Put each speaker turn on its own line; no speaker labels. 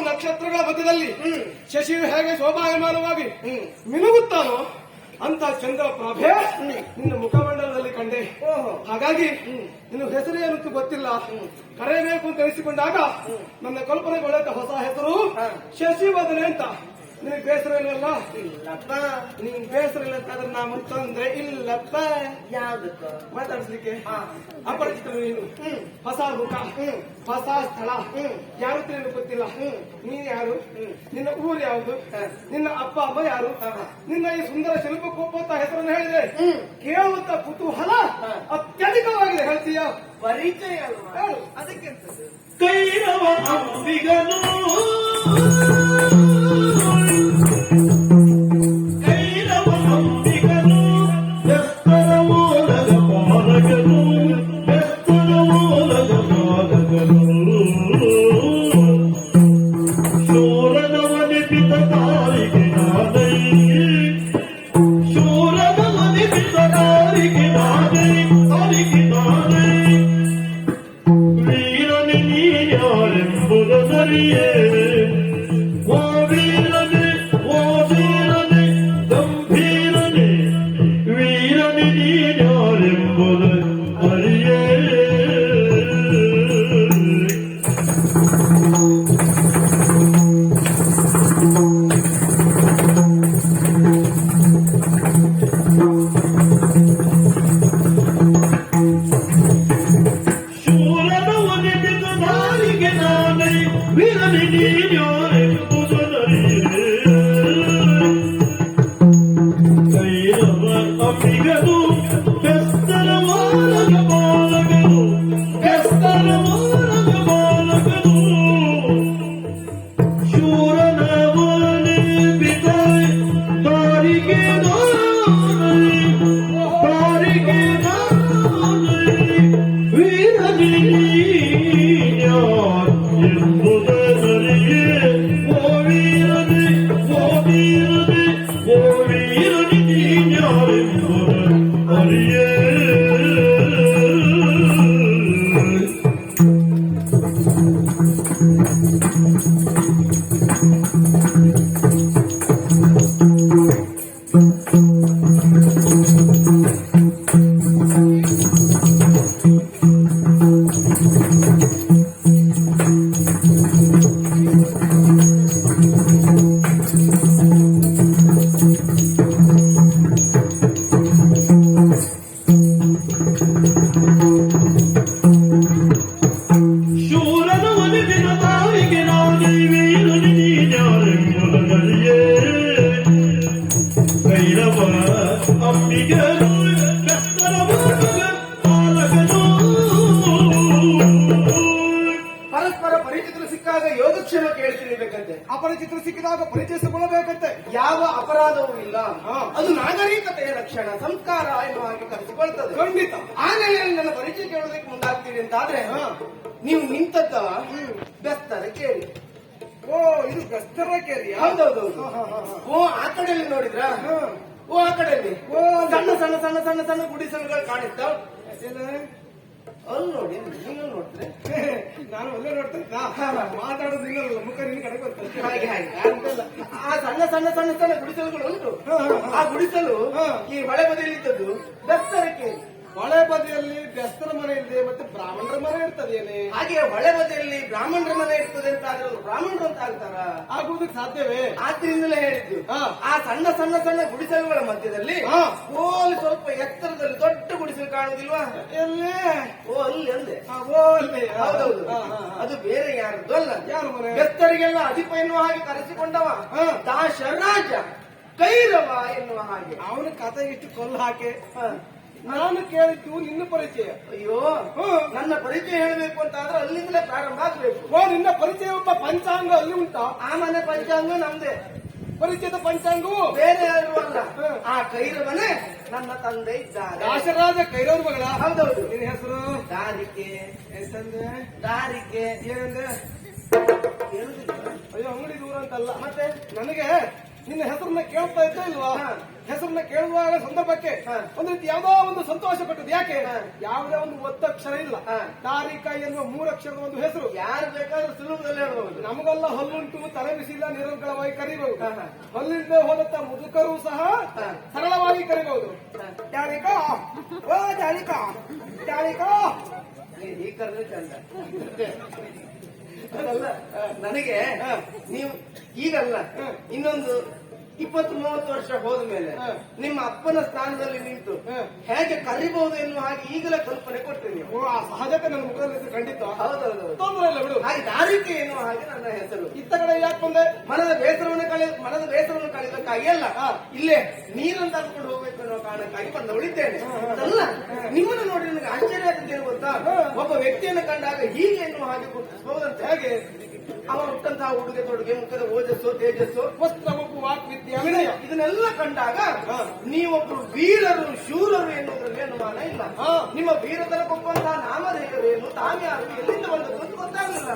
ನಕ್ಷತ್ರಗಳ ಮಧ್ಯದಲ್ಲಿ. ಶಶಿಯು ಹೇಗೆ ಶೋಭಾಯಮಾನವಾಗಿ. ಮಿನುಗುತ್ತಾನೋ ಅಂತ ಚಂದ್ರ ಪ್ರಭೆ ನಿನ್ನ ಮುಖಮಂಡಲದಲ್ಲಿ ಕಂಡೆ. ಹಾಗಾಗಿ ನಿನ್ನ ಹೆಸರು ಏನಂತೂ ಗೊತ್ತಿಲ್ಲ ಕರೆಯಬೇಕು ಅಂತ ಎನಿಸಿಕೊಂಡಾಗ ನನ್ನ ಕಲ್ಪನೆಗೊಳ್ಳ ಹೊಸ ಹೆಸರು. ಶಶಿವದನೆ ಅಂತ ನಿನಗೆ ಬೇಸರ ಇಲ್ವಲ್ಲ
ಇಲ್ಲಪ್ಪ
ನೀನ್ ಬೇಸರ ಇಲ್ಲ ಅಂತಂದ್ರೆ ನಮ್ಗೆ ತೊಂದ್ರೆ ಇಲ್ಲಪ್ಪ
ಯಾವ್ದಕ್ಕ
ಮಾತಾಡಿಸ್ಲಿಕ್ಕೆ
ಹಾ.
ಅಪರಿಚಿತರು ನೀನು
ಹ್ಮ್.
ಹೊಸ ಮುಖ. ಹೊಸ ಸ್ಥಳ. ಯಾರು ತಿಳಿದು ಗೊತ್ತಿಲ್ಲ. ನೀನ್ ಯಾರು
ಹ್ಮ್.
ನಿನ್ನ ಊರು ಯಾವುದು ನಿನ್ನ ಅಪ್ಪ ಅಮ್ಮ ಯಾರು. ನಿನ್ನ ಈ ಸುಂದರ ಶಿಲ್ಪಕೋಪ ಅಂತ ಹೆಸರನ್ನು ಹೇಳಿದೆ
ಹ್ಮ್.
ಕೇಳುವಂತ ಕುತೂಹಲ. ಅತ್ಯಧಿಕವಾಗಿದೆ ಹೇಳ್ತೀಯ
ಪರಿಚಯ ಅದಕ್ಕೆ
ಕೈರವ ಅಂಬಿಗನು ದಾರಿಗೆ ಓ
ಪರಸ್ಪರ ಪರಿಚಿತರು ಸಿಕ್ಕಾಗ ಯೋಗಕ್ಷೇಮ ಕೇಳ್ತಿರಬೇಕಂತೆ
ಅಪರಿಚಿತರು ಸಿಕ್ಕಿದಾಗ ಪರಿಚಯಿಸಿಕೊಳ್ಳಬೇಕಂತೆ
ಯಾವ ಅಪರಾಧವೂ ಇಲ್ಲ. ಅದು ನಾಗರಿಕತೆಯ ಲಕ್ಷಣ ಸಂಸ್ಕಾರ ಎನ್ನುವ ಹಾಗೆ ಕರೆಸಿಕೊಳ್ತದೆ
ಖಂಡಿತ.
ಆ ನೆಲೆಯಲ್ಲಿ ನನ್ನ ಪರಿಚಯ ಕೇಳೋದಕ್ಕೆ ಮುಂದಾಗ್ತೀರಿ ಅಂತಾದ್ರೆ ನೀವು ನಿಂತದ್ದ ಬೆಸ್ತರ ಕೇಳಿ
ಓ ಇದು ಬೆಸ್ತರ ಕೇಳಿ
ಹೌದೌದೌದು.
ಹಾ, ಹಾ, ಹಾ, ಹಾ.
ಓ ಆ ಕಡೆಯಲ್ಲಿ ನೋಡಿದ್ರ?
ಹಾ.
ಓ ಆ ಕಡೆಯಲ್ಲಿ.
ಓ.
ಸಣ್ಣ ಸಣ್ಣ ಸಣ್ಣ ಸಣ್ಣ ಸಣ್ಣ ಗುಡಿಸಲುಗಳು ಕಾಣಿಸ್ತಾವ್? ಅಲ್ಲಿ ನೋಡಿ ನೀವೇ ನೋಡಿದ್ರೆ
ನಾನು ಅಲ್ಲೇ ನೋಡ್ತಾ ಇದ್ದ ಮಾತಾಡೋದು ನಿನ್ನಲ್ಲ ಮುಖ ನಿನ್ನ ಕಡೆ ಬರ್ತದೆ
ಹಾಗೆ ಹಾಗೆ ಅಂತಲ್ಲ. ಆ ಸಣ್ಣ ಸಣ್ಣ ಸಣ್ಣ ಸಣ್ಣ ಗುಡಿಸಲುಗಳು ಉಂಟು. ಆ ಗುಡಿಸಲು
ಹಾ.
ಈ ಮಳೆ ಬದಿಯಲ್ಲಿ ಇದ್ದದ್ದು ಬೆಸ್ತರಕ್ಕೆ
ಹೊಳೆ ಬದಿಯಲ್ಲಿ ಬೆಸ್ತರ ಮನೆ ಇದೆ ಮತ್ತೆ ಬ್ರಾಹ್ಮಣರ ಮನೆ ಇರ್ತದೇನೆ
ಹಾಗೆ ಹೊಳೆ ಬದಿಯಲ್ಲಿ ಬ್ರಾಹ್ಮಣರ ಮನೆ ಇರ್ತದೆ ಅಂತ ಆದ್ರೆ ಅವ್ರು ಬ್ರಾಹ್ಮಣರು ಅಂತ ಆಗ್ತಾರ?
ಆಗುವುದಕ್ಕೆ ಸಾಧ್ಯವೇ?
ಆದ್ರಿಂದಲೇ ಹೇಳಿದ್ದು. ಆ ಸಣ್ಣ ಸಣ್ಣ ಸಣ್ಣ ಗುಡಿಸಲುಗಳ ಮಧ್ಯದಲ್ಲಿ. ಓಲಿ ಸ್ವಲ್ಪ ಎತ್ತರದಲ್ಲಿ ದೊಡ್ಡ ಗುಡಿಸಲು ಕಾಣುವುದಿಲ್ವಾ?
ಎಲ್ಲಿ?
ಓ ಅಲ್ಲಿ ಅಂದೆ
ಓ ಅಲ್ಲಿ.
ಹೌದೌದು. ಅದು ಬೇರೆ ಯಾರದ್ದು ಅಲ್ಲ.
ಯಾರು ಮನೆ?
ಬೆತ್ತರಿಗೆಲ್ಲ ಅಧಿಪ ಎನ್ನುವ ಹಾಗೆ ಕರೆಸಿಕೊಂಡವ. ದಾಶರಾಜ ಕೈರವ ಎನ್ನುವ ಹಾಗೆ.
ಅವನ ಕಥೆ ಇಟ್ಟು ಕೊಲ್ಲ ಹಾಕಿ. ನಾನು ಕೇಳಿದ್ದು ನಿನ್ನ ಪರಿಚಯ.
ಅಯ್ಯೋ. ನನ್ನ ಪರಿಚಯ ಹೇಳಬೇಕು ಅಂತ ಆದ್ರೆ ಅಲ್ಲಿಂದಲೇ ಪ್ರಾರಂಭ ಆಗ್ಬೇಕು.
ಓ ನಿನ್ನ ಪರಿಚಯ ಒಬ್ಬ ಪಂಚಾಂಗ ಅಲ್ಲಿ ಉಂಟಾ?
ಆ ಮನೆ ಪಂಚಾಂಗ ನಮ್ದೇ.
ಪರಿಚಯದ ಪಂಚಾಂಗ
ಬೇರೆ ಯಾರು ಅಲ್ಲ. ಆ ಕೈರವನೇ ನನ್ನ ತಂದೆ ಇದ್ದಾರೆ
ದಾಸರಾಜ ಕೈರವ್ರ ಮಗಳ
ಹೌದೌದು.
ನಿನ್ನ ಹೆಸರು?
ದಾರಿಕೆ.
ಎಂತಂದ್ರೆ
ದಾರಿಕೆ.
ಏನಂದ್ರೆ ಅಯ್ಯೋ ಅಂಗಡಿ ದೂರ ಅಂತಲ್ಲ. ಮತ್ತೆ ನನಗೆ ನಿನ್ನ ಹೆಸರನ್ನ ಕೇಳ್ತಾ ಇದ್ದ ಇಲ್ವಾ. ಹೆಸರನ್ನ ಕೇಳುವಾಗ ಸಂದರ್ಭಕ್ಕೆ. ಒಂದು ರೀತಿ ಯಾವುದೋ ಒಂದು ಸಂತೋಷ ಪಟ್ಟದ್ದು. ಯಾಕೆ. ಯಾವುದೇ ಒಂದು ಒತ್ತಕ್ಷರ ಇಲ್ಲ. ತಾರೀಕ ಎನ್ನುವ ಮೂರಕ್ಷರದ ಒಂದು ಹೆಸರು.
ಯಾರು ಬೇಕಾದ್ರೂ ಸುಲಭದಲ್ಲಿ ಹೇಳ್ಬಹುದು
ನಮಗೆಲ್ಲ ಹಲ್ಲುಂಟು ತಲೆ ಬಿಸಿಲ್ಲ ನಿರಂತರವಾಗಿ ಕರಿಬಹುದು. ಹಲ್ಲಿಲ್ಲದೆ ಹೋದಂತ ಮುದುಕರು ಸಹ ಸರಳವಾಗಿ ಕರಿಬಹುದು ಓ
ಈ ಕರೆದ್ರೆ ಚಂದ. ಅದಲ್ಲ ನನಗೆ. ನೀವು ಈಗಲ್ಲ ಇನ್ನೊಂದು ಇಪ್ಪತ್ತು ಮೂವತ್ತು ವರ್ಷ ಹೋದ ಮೇಲೆ ನಿಮ್ಮ ಅಪ್ಪನ ಸ್ಥಾನದಲ್ಲಿ ನಿಂತು ಹೇಗೆ ಕರಿಬಹುದು ಎನ್ನುವ ಹಾಗೆ ಈಗಲೇ ಕಲ್ಪನೆ ಕೊಡ್ತೀನಿ
ಆ ಸಹಜತೆ ನನ್ನ ಮುಖದಲ್ಲಿ ಖಂಡಿತ.
ಹೌದೌದು
ತೊಂದರೆ ಇಲ್ಲ ಬಿಡು.
ಹಾಗೆ ದಾರಿಕೆ ಎನ್ನುವ ಹಾಗೆ ನನ್ನ ಹೆಸರು.
ಇತ್ತ ಕಡೆ ಯಾಕೆ ಬಂದೆ?
ಮನದ ಬೇಸರವನ್ನು ಕಳೆ ಮನದ ಬೇಸರವನ್ನು ಕಳೆದಕ್ಕಾಗಿ ಅಲ್ಲ. ಇಲ್ಲೇ ನೀರನ್ನು ತರ್ಕೊಂಡು ಹೋಗ್ಬೇಕು ಅನ್ನೋ ಕಾರಣಕ್ಕಾಗಿ ಬಂದು ಉಳಿತೇನೆ. ಅದಲ್ಲ ನಿಮ್ಮನ್ನು ನೋಡಿ ನನಗೆ ಆಶ್ಚರ್ಯ ಆಗ್ತದೆ ಗೊತ್ತಾ
ಹಾ.
ಒಬ್ಬ ವ್ಯಕ್ತಿಯನ್ನು ಕಂಡಾಗ ಹೀಗೆ ಎನ್ನುವ ಹಾಗೆ ಗುರುತಿಸಬಹುದಂತ
ಹೇಗೆ
ಅವ ಹುಟ್ಟಂತಹ ಉಡುಗೆ ತೊಡುಗೆ ಮುಖದ ಓಜಸ್ಸು ತೇಜಸ್ಸು
ವಸ್ತ್ರ ಮಗು ವಾಕ್ ವಿದ್ಯೆ ವಿನಯ.
ಇದನ್ನೆಲ್ಲ ಕಂಡಾಗ
ನೀವೊಬ್ಬರು
ನೀವೊಬ್ರು ವೀರರು ಶೂರರು ಎನ್ನುವುದರಲ್ಲಿ ಅನುಮಾನ ಇಲ್ಲ. ನಿಮ್ಮ ವೀರತರ ಕೊಪ್ಪಂತಹ ನಾಮಧೇಯರೇನು ತಾವ್ಯಾರು ಎಲ್ಲಿಂದ ಬಂದದ್ದು ಅಂತ ಗೊತ್ತಾಗಲಿಲ್ಲ.